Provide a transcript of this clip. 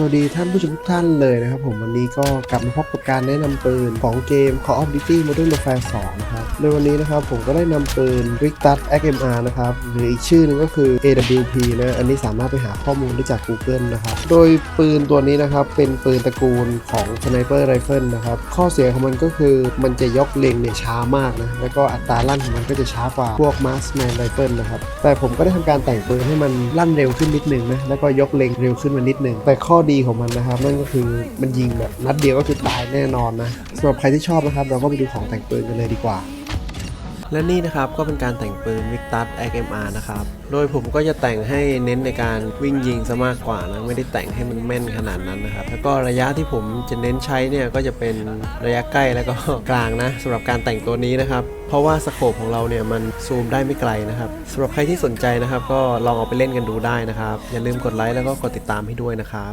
สวัสดีท่านผู้ชมทุกท่านเลยนะครับผมวันนี้ก็กลับมาพบกับการแนะนำปืนของเกม Call of Duty Modern Warfare 2นะครับในวันนี้นะครับผมก็ได้นำปืน Victus XMR นะครับหรืออีกชื่อหนึงก็คือ AWP นะอันนี้สามารถไปหาข้อมูลได้จาก Google นะครับโดยปืนตัวนี้นะครับเป็นปืนตระกูลของ Sniper Rifle นะครับข้อเสียของมันก็คือมันจะยกเล็งเนี่ยช้ามากนะแล้วก็อัตราลั่นของมันก็จะช้ากว่าพวก Marksman Rifle นะครับแต่ผมก็ได้ทำการแต่งปืนให้มันลั่นเร็วขึ้นนิดนึงนะแล้วก็ยกเล็งเร็วขึ้นมานิดนึงแต่ข้อดีของมันนะครับ นั่นก็คือมันยิงแบบนัดเดียวก็คือตายแน่นอนนะสำหรับใครที่ชอบนะครับ เราก็ไปดูของแต่งปืนกันเลยดีกว่า และนี่นะครับก็เป็นการแต่งปืน Victus XMR นะครับ โดยผมก็จะแต่งให้เน้นในการวิ่งยิงซะมากกว่านะไม่ได้แต่งให้มันแม่นขนาดนั้นนะครับ แล้วก็ระยะที่ผมจะเน้นใช้เนี่ยก็จะเป็นระยะใกล้แล้วก็กลางนะสำหรับการแต่งตัวนี้นะครับเพราะว่าสโคปของเราเนี่ยมันซูมได้ไม่ไกลนะครับสำหรับใครที่สนใจนะครับ ก็ลองเอาไปเล่นกันดูได้นะครับ อย่าลืมกดไลค์แล้วก็กดติดตามให้ด้วยนะครับ